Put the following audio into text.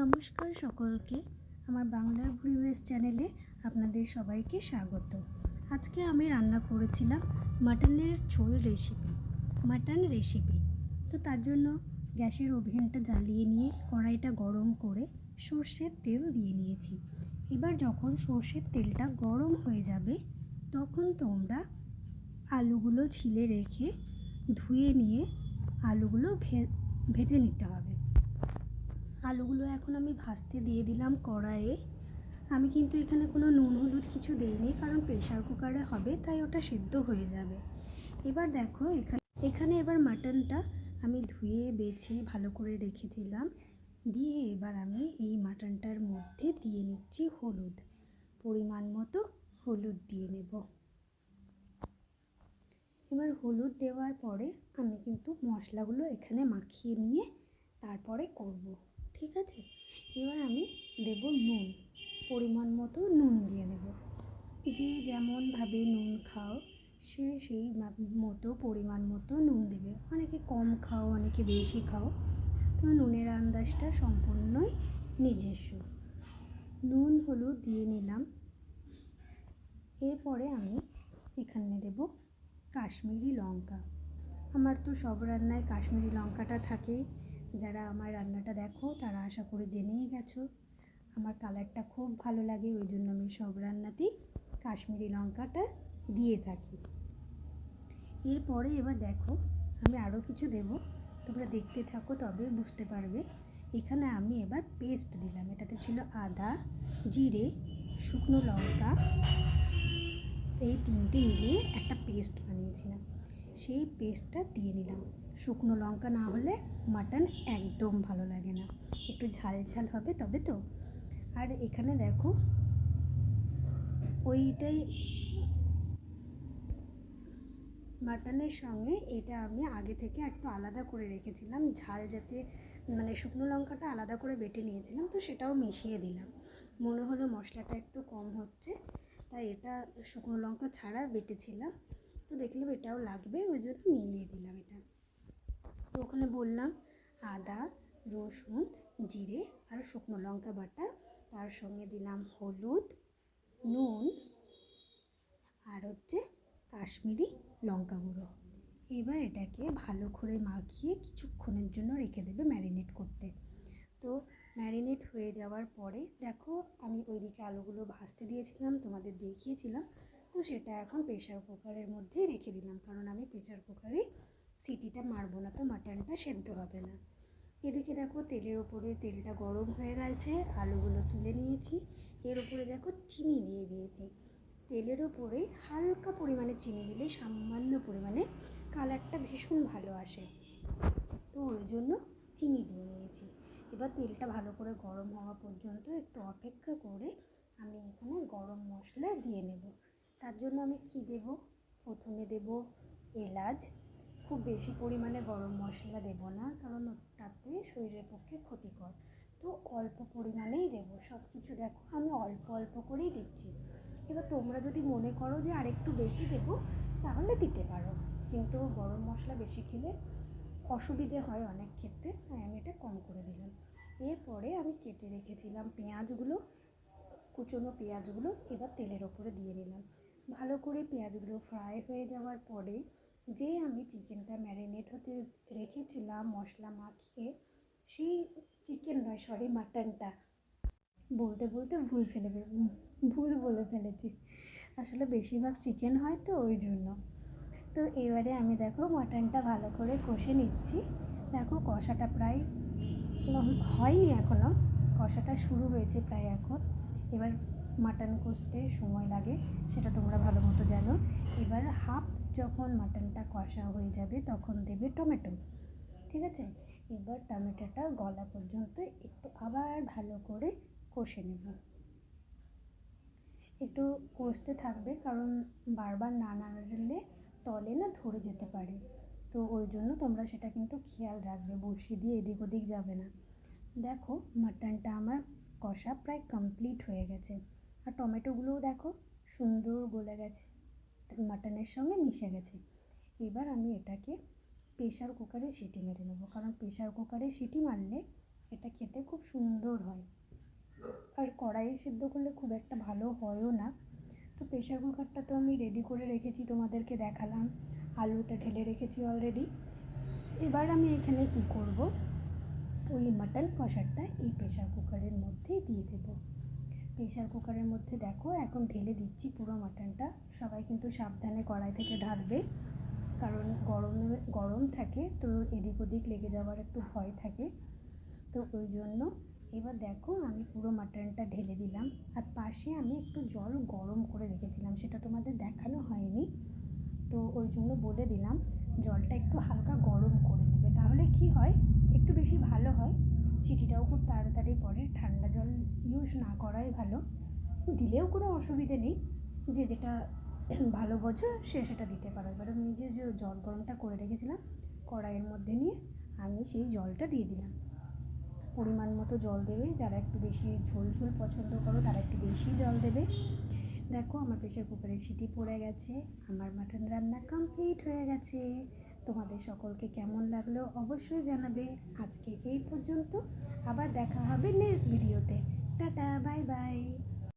নমস্কার সকলকে। আমার বাংলার পরিবেশ চ্যানেলে আপনাদের সবাইকে স্বাগত। আজকে আমি রান্না করেছিলাম মাটনের ঝোল রেসিপি মাটন রেসিপি তো তার জন্য গ্যাসের ওভেনটা জ্বালিয়ে নিয়ে কড়াইটা গরম করে সর্ষের তেল দিয়ে নিয়েছি। এবার যখন সর্ষের তেলটা গরম হয়ে যাবে, তখন তোমরা আলুগুলো ছিলে রেখে ধুয়ে নিয়ে আলুগুলো ভে- ভেজে নিতে হবে। আলুগুলো এখন আমি ভাজতে দিয়ে দিলাম কড়াইয়ে। আমি কিন্তু এখানে কোনো নুন, হলুদ কিছু দিইনি, কারণ প্রেশার কুকারে হবে, তাই ওটা সেদ্ধ হয়ে যাবে। এবার দেখো, এখানে এখানে এবার মাটনটা আমি ধুয়ে, বেছে, ভালো করে রেখেছিলাম দিয়ে এবার আমি এই মাটনটার মধ্যে দিয়ে নিচ্ছি হলুদ। পরিমাণ মতো হলুদ দিয়ে নেব। এবার হলুদ দেওয়ার পরে আমি কিন্তু মশলাগুলো এখানে মাখিয়ে নিয়ে তারপরে করব। ঠিক আছে? এবার আমি দেব নুন, পরিমাণ মতো নুন দিয়ে নেব যে যেমনভাবে নুন খাও, সে সেই মতো পরিমাণ মতো নুন দেবে। অনেকে কম খাও, অনেকে বেশি খাও। তো নুনের আন্দাজটা সম্পূর্ণই নিজস্ব। নুন হলুদ দিয়ে নিলাম। এরপরে আমি এখানে দেব কাশ্মীরি লঙ্কা। আমার তো সব রান্নায় কাশ্মীরি লঙ্কাটা থাকে যারা আমার রান্নাটা দেখো, তারা আশা করে জেনেই গেছো। আমার কালারটা খুব ভালো লাগে, ওই জন্য আমি সব রান্নাতেই কাশ্মীরি লঙ্কাটা দিয়ে থাকি। এরপরে এবার দেখো, আমি আরও কিছু দেব। তোমরা দেখতে থাকো, তবে বুঝতে পারবে। এখানে আমি এবার পেস্ট দিলাম। এটাতে ছিল আদা, জিরে, শুকনো লঙ্কা। এই তিনটে মিলিয়ে একটা পেস্ট বানিয়েছিলাম। সেই পেস্টটা দিয়ে নিলাম। শুকনো লঙ্কা না হলে মাটন একদম ভালো লাগে না। একটু ঝাল ঝাল হবে তবে তো। আর এখানে দেখো, ওইটাই মাটনের সঙ্গে এটা আমি আগে থেকে একটু আলাদা করে রেখেছিলাম। ঝাল যাতে মানে শুকনো লঙ্কাটা আলাদা করে বেটে নিয়েছিলাম, তো সেটাও মিশিয়ে দিলাম। মনে হলো মশলাটা একটু কম হচ্ছে, তাই এটা শুকনো লঙ্কা ছাড়া বেটেছিলাম। তো দেখলাম এটাও লাগবে, ওই জন্য মিলিয়ে দিলাম এটা। তো ওখানে বললাম আদা, রসুন, জিরে আর শুকনো লঙ্কা বাটা। তার সঙ্গে দিলাম হলুদ, নুন আর হচ্ছে কাশ্মীরি লঙ্কা গুঁড়ো। এবার এটাকে ভালো করে মাখিয়ে কিছুক্ষণের জন্য রেখে দেবে ম্যারিনেট করতে। তো ম্যারিনেট হয়ে যাওয়ার পরে দেখো আমি ওইদিকে আলুগুলো ভাজতে দিয়েছিলাম, তোমাদের দেখিয়েছিলাম। তো সেটা এখন প্রেশার কুকারের মধ্যেই রেখে দিলাম। কারণ আমি প্রেশার কুকারে সিটিটা মারবো না তো মাটনটা সেদ্ধ হবে না। এদিকে দেখো তেলের ওপরে তেলটা গরম হয়ে গেছে, আলুগুলো তুলে নিয়েছি। এর উপরে দেখো চিনি দিয়ে দিয়েছি। তেলের ওপরে হালকা পরিমাণে চিনি দিলে সামান্য পরিমাণে কালারটা ভীষণ ভালো আসে। তো ওই জন্য চিনি দিয়ে নিয়েছি। এবার তেলটা ভালো করে গরম হওয়া পর্যন্ত একটু অপেক্ষা করে আমি এখানে গরম মশলা দিয়ে নেব। তার জন্য আমি কি দেব? প্রথমে দেব এলাচ। খুব বেশি পরিমাণে গরম মশলা দেব না, কারণ তাতে শরীরের পক্ষে ক্ষতিকর। তো অল্প পরিমাণেই দেবো। সব কিছু দেখো, আমি অল্প অল্প করেই দিচ্ছি। এবার তোমরা যদি মনে করো যে আরেকটু বেশি দেবো, তাহলে দিতে পারো। কিন্তু গরম মশলা বেশি খেলে অসুবিধে হয় অনেক ক্ষেত্রে, তাই আমি এটা কম করে দিলাম। এরপরে আমি কেটে রেখেছিলাম পেঁয়াজগুলো, কুচনো পেঁয়াজগুলো এবার তেলের ওপরে দিয়ে নিলাম। ভালো করে পেঁয়াজগুলো ফ্রাই হয়ে যাওয়ার পরে যে আমি চিকেনটা ম্যারিনেট হতে রেখেছিলাম মশলা মাখিয়ে, সেই চিকেন নয় সরি মাটনটা। বলতে বলতে ভুল ফেলে ভুল বলে ফেলেছি। আসলে বেশিরভাগ চিকেন হয় তো, ওই জন্য। তো এবারে আমি দেখো মাটনটা ভালো করে কষে নিচ্ছি। দেখো কষাটা প্রায় হয়নি এখনও কষাটা শুরু হয়েছে প্রায় এখন। এবার মাটন কষতে সময় লাগে, সেটা তোমরা ভালো মতো জানো। এবার হাফ যখন মাটনটা কষা হয়ে যাবে, তখন দেবে টমেটো। ঠিক আছে? এবার টমেটোটা গলা পর্যন্ত একটু আবার ভালো করে কষে নেব। একটু কষতে থাকবে, কারণ বারবার না নাড়লে তলে না ধরে যেতে পারে। তো ওই জন্য তোমরা সেটা কিন্তু খেয়াল রাখবে, বসিয়ে দিয়ে এদিক ওদিক যাবে না। দেখো, মাটনটা আমার কষা প্রায় কমপ্লিট হয়ে গেছে। আর টমেটোগুলোও দেখো সুন্দর গলে গেছে, মাটনের সঙ্গে মিশে গেছে। এবার আমি এটাকে প্রেশার কুকারে সিটি মেরে নেব, কারণ প্রেশার কুকারে সিটি মারলে এটা খেতে খুব সুন্দর হয়। আর কড়াইয়ে সেদ্ধ করলে খুব একটা ভালো হয়ও না। তো প্রেশার কুকারটা তো আমি রেডি করে রেখেছি, তোমাদেরকে দেখালাম। আলুটা ঢেলে রেখেছি অলরেডি এবার আমি এখানে কি করব? ওই মাটন কষারটা এই প্রেশার কুকারের মধ্যেই দিয়ে দেবো। প্রেশার কুকারের মধ্যে দেখো, এখন ঢেলে দিচ্ছি পুরো মাটনটা সবাই কিন্তু সাবধানে কড়াই থেকে ঢালবে, কারণ গরমে, গরম থাকে তো এদিক ওদিক লেগে যাওয়ার একটু ভয় থাকে। তো ওই জন্য এবার দেখো আমি পুরো মাটনটা ঢেলে দিলাম। আর পাশে আমি একটু জল গরম করে রেখেছিলাম, সেটা তোমাদের দেখানো হয়নি। তো ওই জন্য বলে দিলাম, জলটা একটু হালকা গরম করে নেবে। তাহলে কি হয় একটু বেশি ভালো হয় সিটিটাও খুব তাড়াতাড়ি পড়ে ঠান্ডা জল ইউজ না করাই ভালো। দিলেও কোনো অসুবিধে নেই। যে যেটা ভালো বোঝো, সে সেটা দিতে পারো। এবার আমি যে জল গরমটা করে রেখেছিলাম, কড়াইয়ের মধ্যে নিয়ে আমি সেই জলটা দিয়ে দিলাম। পরিমাণ মতো জল দেবে, যারা একটু বেশি ঝোল ঝোল পছন্দ করো, তারা একটু বেশি জল দেবে। দেখো, আমার প্রেশার কুকারে সিটি পড়ে গেছে, আমার মাটন রান্না কমপ্লিট হয়ে গেছে। তোমাদের সকলকে কেমন লাগল অবশ্যই জানাবে। আজকে এই পর্যন্ত আবার দেখা হবে নেক্সট ভিডিওতে টাটা বাই বাই